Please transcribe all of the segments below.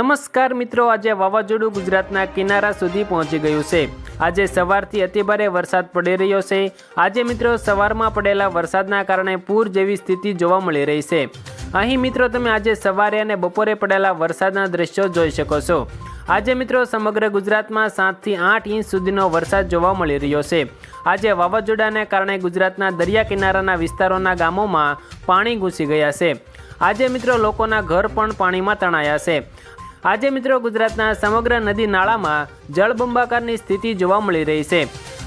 નમસ્કાર મિત્રો, આજે વાવાઝોડું ગુજરાતના કિનારા સુધી પહોંચી ગયું છે. આજે સવારથી અતિભારે વરસાદ પડી રહ્યો છે. આજે મિત્રો, સવારમાં પડેલા વરસાદના કારણે પૂર જેવી સ્થિતિ જોવા મળી રહી છે. અહીં મિત્રો, તમે આજે સવારે અને બપોરે પડેલા વરસાદના દ્રશ્યો જોઈ શકો છો. આજે મિત્રો, સમગ્ર ગુજરાતમાં સાતથી આઠ ઇંચ સુધીનો વરસાદ જોવા મળી રહ્યો છે. આજે વાવાઝોડાને કારણે ગુજરાતના દરિયા કિનારાના વિસ્તારોના ગામોમાં પાણી ઘૂસી ગયા છે. આજે મિત્રો, લોકોના ઘર પણ પાણીમાં તણાયા છે. આજે મિત્રો ગુજરાતના સમગ્ર નદી નાળામાં જળબંબાકારની સ્થિતિ જોવા મળી રહી છે.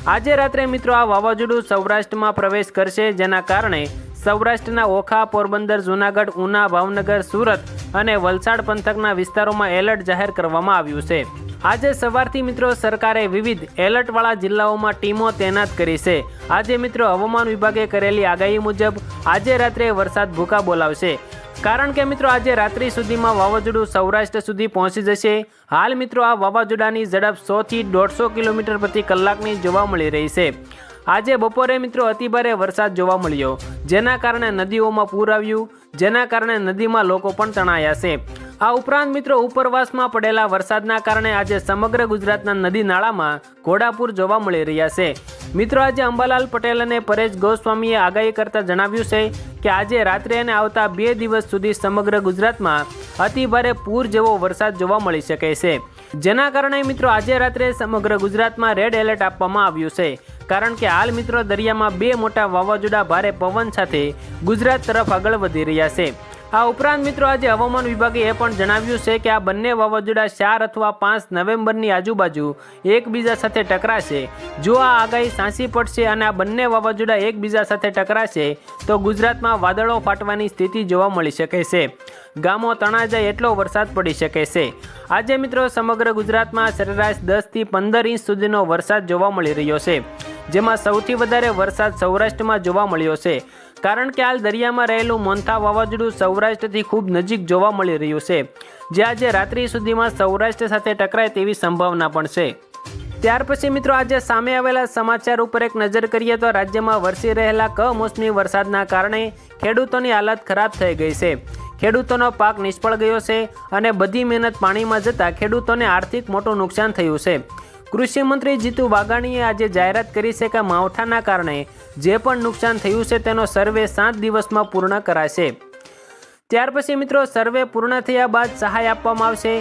આજે રાત્રે મિત્રો આ વાવાઝોડું સૌરાષ્ટ્રમાં પ્રવેશ કરશે, જેના કારણે સૌરાષ્ટ્રના ઓખા, પોરબંદર, જૂનાગઢ, ઉના, ભાવનગર, સુરત અને વલસાડ પંથકના વિસ્તારોમાં એલર્ટ જાહેર કરવામાં આવ્યું છે. આજે સવારથી મિત્રો સરકારે વિવિધ એલર્ટવાળા જિલ્લાઓમાં ટીમો તૈનાત કરી છે. આજે મિત્રો હવામાન વિભાગે કરેલી આગાહી મુજબ આજે રાત્રે વરસાદ ભૂકા બોલાવશે. કારણ કે મિત્રો આજે રાત્રિ સુધીમાં વાવાઝોડું સૌરાષ્ટ્ર સુધી પહોંચી જશે. હાલ મિત્રો આ વાવાઝોડાની ઝડપ સોથી દોઢસો કિલોમીટર પ્રતિ કલાકની જોવા મળી રહી છે. આજે બપોરે મિત્રો અતિભારે વરસાદ જોવા મળ્યો, જેના કારણે નદીઓમાં પૂર આવ્યું, જેના કારણે નદીમાં લોકો પણ તણાયા છે. આ ઉપરાંત મિત્રો ઉપરવાસમાં પડેલા વરસાદના કારણે આજે સમગ્ર ગુજરાતના નદી નાળામાં ઘોડાપૂર જોવા મળી રહ્યા છે. મિત્રો આજે અંબાલાલ પટેલ અને પરેશ ગોસ્વામીએ આગાહી કરતા જણાવ્યું છે કે આજે રાત્રે અને આવતા બે દિવસ સુધી સમગ્ર ગુજરાતમાં અતિભારે પૂર જેવો વરસાદ જોવા મળી શકે છે. જેના કારણે મિત્રો આજે રાત્રે સમગ્ર ગુજરાતમાં રેડ એલર્ટ આપવામાં આવ્યું છે. કારણ કે હાલ મિત્રો દરિયામાં બે મોટા વાવાઝોડા ભારે પવન સાથે ગુજરાત તરફ આગળ વધી રહ્યા છે. આ ઉપરાંત મિત્રો આજે હવામાન વિભાગે એ પણ જણાવ્યું છે કે આ બંને વાવાઝોડા ચાર અથવા પાંચ નવેમ્બરની આજુબાજુ એકબીજા સાથે ટકરાશે. જો આ આગાહી સાંસી પડશે અને આ બંને વાવાઝોડા એકબીજા સાથે ટકરાશે, તો ગુજરાતમાં વાદળો ફાટવાની સ્થિતિ જોવા મળી શકે છે. ગામો તણા જાય એટલો વરસાદ પડી શકે છે. આજે મિત્રો સમગ્ર ગુજરાતમાં સરેરાશ દસથી પંદર ઇંચ સુધીનો વરસાદ જોવા મળી રહ્યો છે, જેમાં સૌથી વધારે વરસાદ સૌરાષ્ટ્રમાં જોવા મળ્યો છે. કારણ કે હાલ દરિયામાં રહેલું મોન્થા વાવાઝોડું સૌરાષ્ટ્રથી ખૂબ નજીક જોવા મળી રહ્યું છે, જે આજે રાત્રિ સુધીમાં સૌરાષ્ટ્ર સાથે ટકરાય તેવી સંભાવના પણ છે. ત્યાર પછી મિત્રો આજે સામે આવેલા સમાચાર ઉપર એક નજર કરીએ તો રાજ્યમાં વરસી રહેલા કમોસમી વરસાદના કારણે ખેડૂતોની હાલત ખરાબ થઈ ગઈ છે. ખેડૂતોનો પાક નિષ્ફળ ગયો છે અને બધી મહેનત પાણીમાં જતાં ખેડૂતોને આર્થિક મોટું નુકસાન થયું છે. કૃષિ મંત્રી જીતુ વાઘાણીએ આજે જાહેરાત કરી છે કે માવઠાના કારણે જે પણ નુકસાન થયું છે તેનો સર્વે સાત દિવસમાં પૂર્ણ કરાશે. ત્યાર પછી મિત્રો સર્વે પૂર્ણ થયા બાદ સહાય આપવામાં આવશે.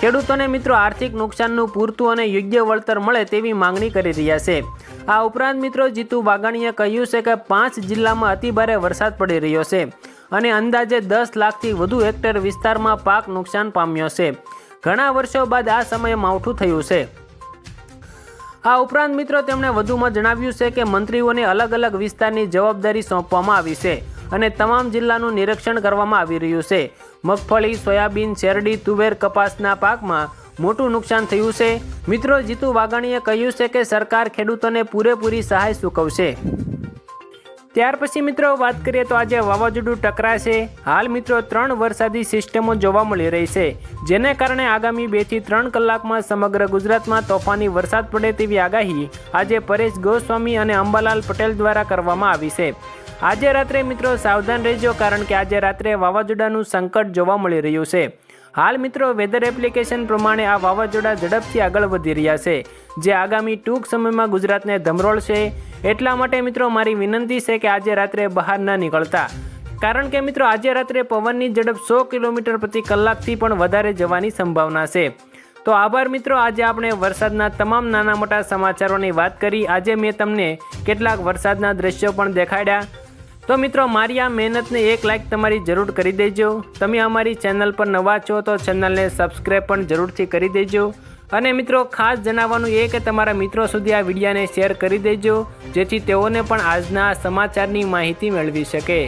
ખેડૂતોને મિત્રો આર્થિક નુકસાનનું પૂરતું અને યોગ્ય વળતર મળે તેવી માંગણી કરી રહ્યા છે. આ ઉપરાંત મિત્રો જીતુ વાઘાણીએ કહ્યું છે કે પાંચ જિલ્લામાં અતિભારે વરસાદ પડી રહ્યો છે અને અંદાજે દસ લાખથી વધુ હેક્ટર વિસ્તારમાં પાક નુકસાન પામ્યો છે. ઘણા વર્ષો બાદ આ સમયે માવઠું થયું છે. આ ઉપરાંત મિત્રો તેમણે વધુમાં જણાવ્યું છે કે મંત્રીઓને અલગ અલગ વિસ્તારની જવાબદારી સોંપવામાં આવી છે અને તમામ જિલ્લાનું નિરીક્ષણ કરવામાં આવી રહ્યું છે. મગફળી, સોયાબીન, શેરડી, તુવેર કપાસના પાકમાં મોટું નુકસાન થયું છે. મિત્રો જીતુ વાઘાણીએ કહ્યું છે કે સરકાર ખેડૂતોને પૂરેપૂરી સહાય ચૂકવશે. ત્યાર પછી મિત્રો વાત કરીએ તો આજે વાવાઝોડું ટકરાશે. હાલ મિત્રો ત્રણ વરસાદી સિસ્ટમો જોવા મળી રહી છે. જેને કારણે આગામી બેથી ત્રણ કલાકમાં સમગ્ર ગુજરાતમાં તોફાની વરસાદ પડે તેવી આગાહી આજે પરેશ ગોસ્વામી અને અંબાલાલ પટેલ દ્વારા કરવામાં આવી છે. આજે રાત્રે મિત્રો સાવધાન રહેજો કારણ કે આજે રાત્રે વાવાઝોડાનું સંકટ જોવા મળી રહ્યું છે. હાલ મિત્રો વેધર એપ્લિકેશન પ્રમાણે આ વાવાઝોડા ઝડપથી આગળ વધી રહ્યા છે, જે આગામી ટૂંક સમયમાં ગુજરાતને ધમરોળશે. એટલા માટે મિત્રો, મારી વિનંતી છે કે આજે રાત્રે બહાર ન નીકળતા. કારણ કે મિત્રો, આજે રાત્રે પવનની ઝડપ સો કિલોમીટર પ્રતિ કલાકથી પણ વધારે જવાની સંભાવના છે. તો આભાર મિત્રો, આજે આપણે વરસાદના તમામ નાના મોટા સમાચારોની વાત કરી. આજે મેં તમને કેટલાક વરસાદના દ્રશ્યો પણ દેખાડ્યા. તો મિત્રો, મારી આ મહેનતને એક લાઇક તમારી જરૂર કરી દેજો. તમે અમારી ચેનલ પર નવા છો તો ચેનલને સબસ્ક્રાઈબ પણ જરૂરથી કરી દેજો. અને મિત્રો, ખાસ જણાવવાનું એ કે તમારા મિત્રો સુધી આ વિડીયાને શેર કરી દેજો, જેથી તેઓને પણ આજના સમાચારની માહિતી મેળવી શકે.